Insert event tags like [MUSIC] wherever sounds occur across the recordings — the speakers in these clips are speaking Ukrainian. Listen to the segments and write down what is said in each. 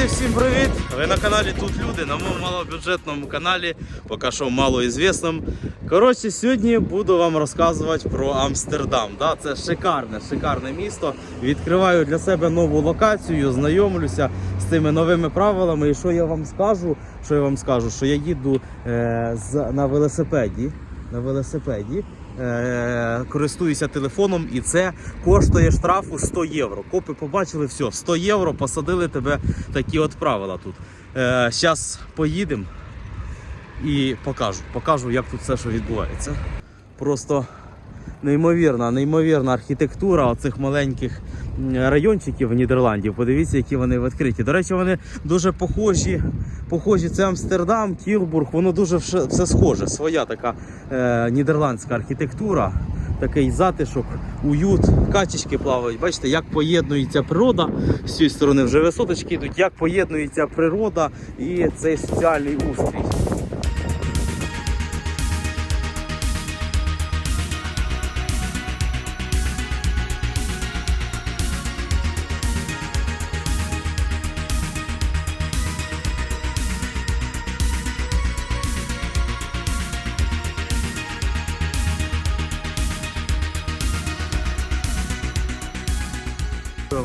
Друзі, всім привіт! Ви на каналі Тут Люди, на моєму малобюджетному каналі, поки що малоізвісному. Коротше, сьогодні буду вам розказувати про Амстердам. Да, це шикарне, шикарне місто. Відкриваю для себе нову локацію, знайомлюся з цими новими правилами. І що я вам скажу? Що я вам скажу? Що я їду е, з, на велосипеді. На велосипеді. Е, користуюся телефоном і це коштує штрафу 100 євро. Копи побачили, все, 100 євро, посадили тебе такі от правила тут. Е, Зараз поїдемо і покажу, покажу, як тут все що відбувається. Просто неймовірна, неймовірна архітектура оцих маленьких райончиків Нідерландів. Подивіться, які вони відкриті. До речі, вони дуже похожі. Похожі, це Амстердам, Тілбург, воно дуже все схоже. Своя така е, нідерландська архітектура, такий затишок, уют, качечки плавають. Бачите, як поєднується природа. З цієї сторони вже висоточки йдуть, як поєднується природа і цей соціальний устрій.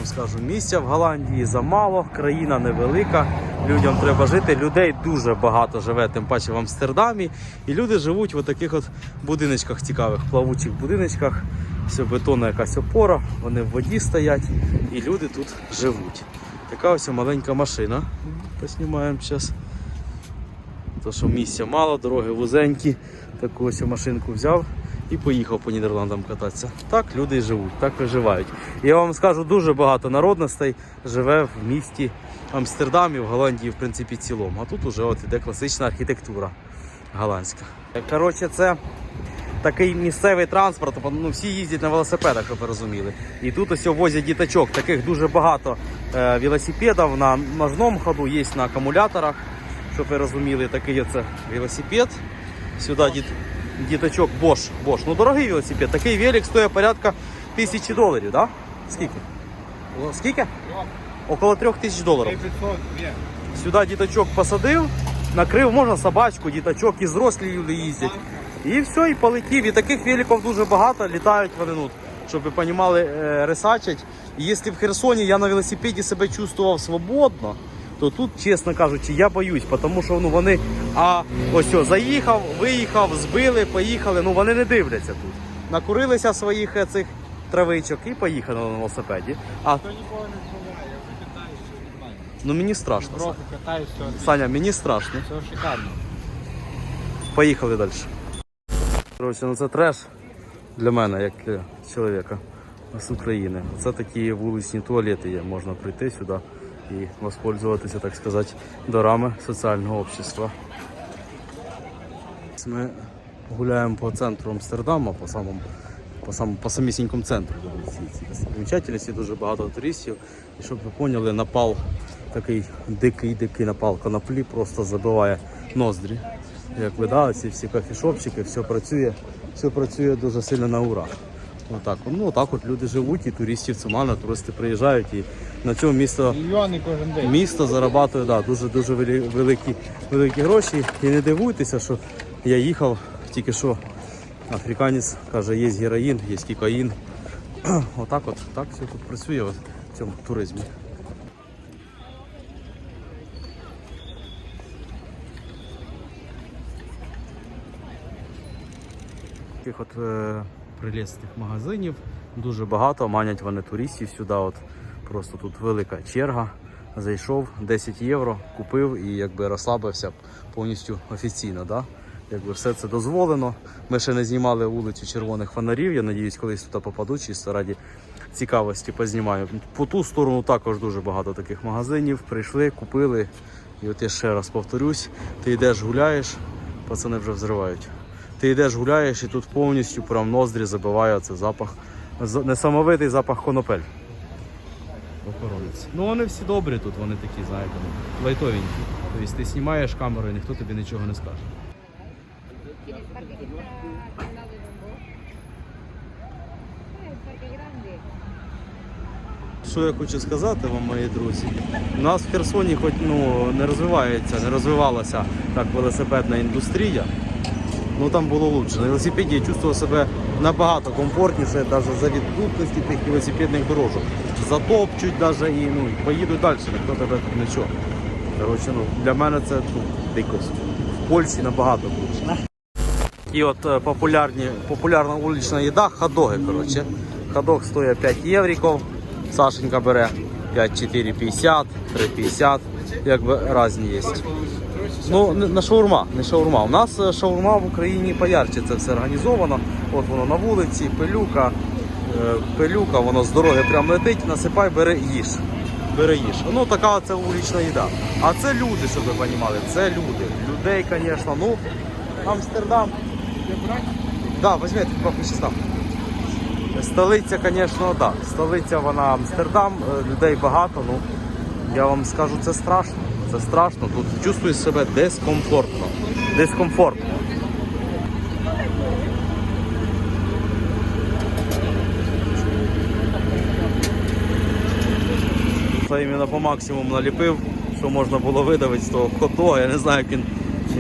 Скажу, місця в Голландії замало, країна невелика, людям треба жити. Людей дуже багато живе, тим паче в Амстердамі. І люди живуть в таких от будиночках цікавих, плавучих будиночках. Все бетонна якась опора, вони в воді стоять і люди тут живуть. Така ось маленька машина. Поснімаємо зараз. То що місця мало, дороги вузенькі. Таку ось машинку взяв і поїхав по Нідерландам кататися. Так люди і живуть, так виживають. Я вам скажу, дуже багато народностей живе в місті Амстердамі, в Голландії, в принципі, цілому. А тут уже от іде класична архітектура голландська. Коротше, це такий місцевий транспорт, ну всі їздять на велосипедах, щоб ви розуміли. І тут ось возять діточок. Таких дуже багато е, велосипедів на ножному ходу, є на акумуляторах, щоб ви розуміли, такий оце велосипед. Сюди діт, діточок Bosch. Bosch. Ну дорогий велосипед. Такий велик стоїть порядка тисячі доларів, да? Скільки? Скільки? Около трьох тисяч доларів. Сюди діточок посадив, накрив, можна собачку, діточок і зрослі люди їздять. І все, і полетів. І таких великів дуже багато, літають вони, ну, щоб ви розуміли, е, рисачать. І якщо в Херсоні я на велосипеді себе чувствував свободно, то тут, чесно кажучи, я боюсь, тому що ну, вони а ось о, заїхав, виїхав, збили, поїхали. Ну вони не дивляться тут. Накурилися своїх цих травичок і поїхали на велосипеді. А То нікого не збиває, я вже катаюся, все нормально. ну мені страшно. Саня. Трохи катаюся, Саня, мені страшно. все шикарно. Поїхали далі. Коротше, ну це треш для мене, як для чоловіка з України. Це такі вуличні туалети є. Можна прийти сюди і воспользуватися, так сказати, дарами соціального общества. Ми гуляємо по центру Амстердама, по самому по самому по самісінькому центру. Ці дуже багато туристів. І щоб ви поняли, напал такий дикий-дикий напал коноплі просто забиває ноздрі. Як ви да, ці всі кофішопчики, все працює, все працює дуже сильно на ура. Отак. Ну, отак от люди живуть, і туристів це мало, туристи приїжджають і на цьому місто Мільйони кожен день. місто зарабатує да, дуже дуже великі, великі, гроші. І не дивуйтеся, що я їхав тільки що. Африканець каже, є героїн, є кокаїн. [CLEARS THROAT] Отак от так все тут працює от, в цьому туризмі. Таких от е, прелісних магазинів дуже багато, манять вони туристів сюди. От просто тут велика черга. Зайшов 10 євро, купив і якби розслабився повністю офіційно. Да? Якби все це дозволено. Ми ще не знімали вулицю червоних фонарів. Я надіюсь, колись туди попаду, чисто раді цікавості познімаю. По ту сторону також дуже багато таких магазинів. Прийшли, купили. І от я ще раз повторюсь: ти йдеш, гуляєш, пацани вже взривають. Ти йдеш, гуляєш, і тут повністю прям ноздрі забиває цей запах. Несамовитий запах конопель. Охоронець. Ну вони всі добрі тут, вони такі, знаєте, ну, лайтовенькі. Тобто ти знімаєш камеру і ніхто тобі нічого не скаже. Що я хочу сказати вам, мої друзі? У нас в Херсоні хоч ну, не розвивається, не розвивалася так велосипедна індустрія. Ну там було лучше. На велосипеді я чувствував себе набагато комфортніше, навіть за відсутності тих велосипедних дорожок. Затопчуть навіть і, ну, і поїдуть далі, ніхто тебе тут нічого. Коротше, ну, для мене це ну, дикость. В Польщі набагато лучше. І от е, популярні, популярна вулична їда ходоги, коротше. Ходок стоїть 5 євриків, Сашенька бере 5, 4, 50, 3, 50, якби різні є. Ну, не шаурма, не шаурма. У нас е, шаурма в Україні поярче це все організовано. От воно на вулиці, пилюка, е, пилюка, воно з дороги прямо летить, насипай, бери їж. Бери їж. Ну така це вулична їда. А це люди, щоб ви розуміли, це люди. Людей, звісно, ну, Амстердам. Да, візьмете, трохи став. Столиця, звісно, да. Столиця вона Амстердам, е, людей багато, ну я вам скажу, це страшно. Це страшно. Тут чувствуєш себе дискомфортно. Дискомфортно. Це іменно по максимуму наліпив, що можна було видавити з того хот-дога. Я не знаю, як він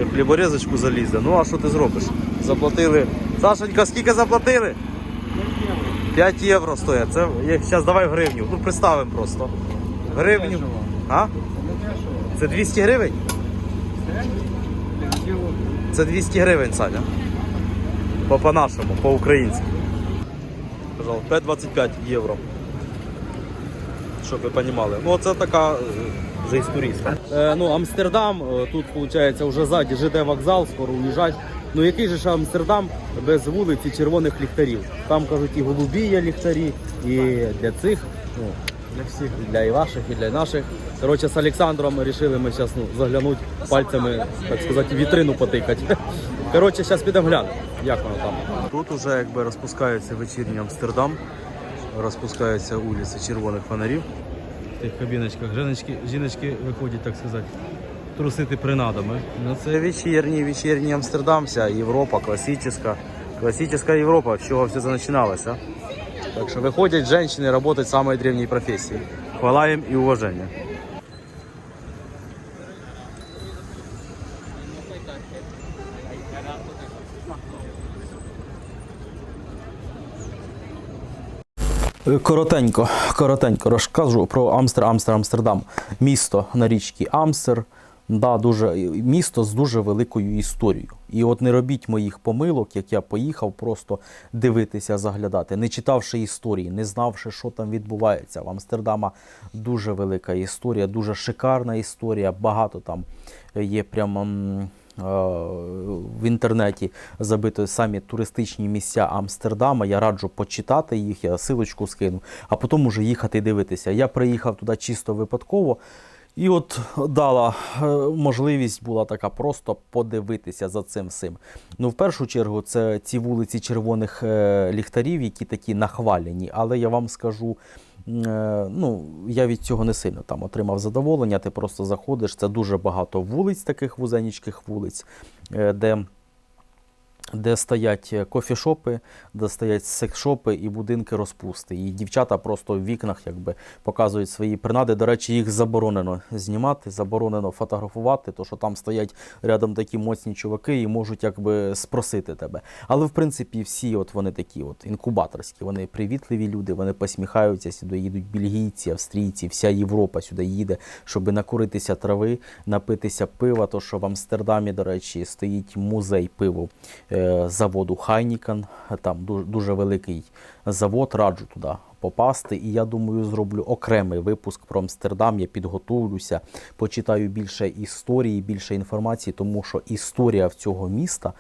в хліборезочку залізе. Ну а що ти зробиш? Заплатили. Сашенька, скільки заплатили? 5 євро стоїть. Це зараз давай гривню. Ну представимо просто. Гривню. А? Це 200 гривень? Це 200 гривень, Саня. По по-нашому, по-українськи. Пожалуйста, 5,25 євро. Щоб ви розуміли. Ну, це така е, жизнь туриста. Е, ну, Амстердам, е, тут виходить вже ззаді ЖД вокзал, скоро уїжджать. Ну який же ж Амстердам без вулиці червоних ліхтарів? Там кажуть і голубі є ліхтарі, і для цих, ну, для всіх, і для і ваших, і для наших. Коротше, з Олександром вирішили ми зараз ну, заглянути пальцями, так сказати, вітрину потикати. [LAUGHS] Коротше, зараз підемо глянемо, як воно там. Тут уже якби розпускається вечірній Амстердам, розпускаються вулиці червоних фонарів. В тих кабіночках жіночки, жіночки виходять, так сказати, трусити принадами. Ну це вечірній, вечірній Амстердам, вся Європа, класична. Класична Європа, з чого все починалося. Так що виходять жінки працювати в самої древній професії. Хвала їм і уваження. Коротенько, коротенько розкажу про Амстер, Амстер, Амстердам. Місто на річці Амстер. Да, дуже, місто з дуже великою історією. І от не робіть моїх помилок, як я поїхав просто дивитися, заглядати, не читавши історії, не знавши, що там відбувається. В Амстердама дуже велика історія, дуже шикарна історія. Багато там є прямо. е, В інтернеті забито самі туристичні місця Амстердама. Я раджу почитати їх, я силочку скину, а потім уже їхати дивитися. Я приїхав туди чисто випадково. І от дала е, можливість була така просто подивитися за цим всім. Ну, в першу чергу, це ці вулиці червоних е, ліхтарів, які такі нахвалені. Але я вам скажу, е, ну, я від цього не сильно там отримав задоволення. Ти просто заходиш. Це дуже багато вулиць, таких вузенічких вулиць, де де стоять кофішопи, де стоять секшопи і будинки розпусти. І дівчата просто в вікнах якби показують свої принади. До речі, їх заборонено знімати, заборонено фотографувати, то що там стоять рядом такі моцні чуваки і можуть якби спросити тебе. Але в принципі всі от вони такі, от інкубаторські, вони привітливі люди, вони посміхаються, сюди їдуть бельгійці, австрійці, вся Європа сюди їде, щоб накуритися трави, напитися пива. То що в Амстердамі, до речі, стоїть музей пиву е, заводу Хайнікан. Там дуже, дуже великий завод, раджу туди попасти. І я думаю, зроблю окремий випуск про Амстердам. Я підготовлюся, почитаю більше історії, більше інформації, тому що історія в цього міста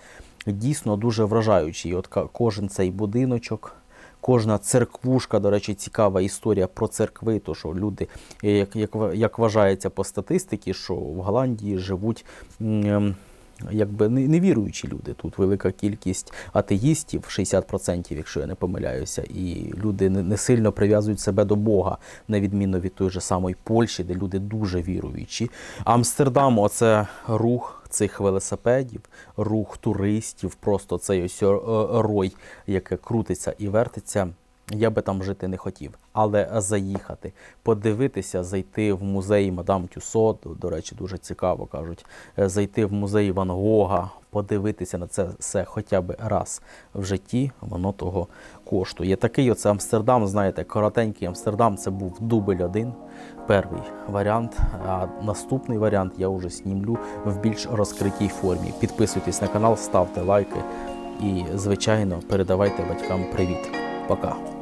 дійсно дуже вражаюча. От кожен цей будиночок. Кожна церквушка, до речі, цікава історія про церкви, то що люди, е, як, як, як вважається по статистиці, що в Голландії живуть м, якби не- невіруючі люди. Тут велика кількість атеїстів, 60%, якщо я не помиляюся, і люди не, не сильно прив'язують себе до Бога, на відміну від той же самої Польщі, де люди дуже віруючі. Амстердам оце рух цих велосипедів, рух туристів, просто цей ось е, рой, яке крутиться і вертиться. Я би там жити не хотів. Але заїхати, подивитися, зайти в музей Мадам Тюсо, до- речі, дуже цікаво кажуть, е, зайти в музей Ван Гога, подивитися на це все хоча б раз в житті, воно того коштує. Такий оце Амстердам, знаєте, коротенький Амстердам, це був дубль один, перший варіант. А наступний варіант я вже снімлю в більш розкритій формі. Підписуйтесь на канал, ставте лайки і, звичайно, передавайте батькам привіт. Пока.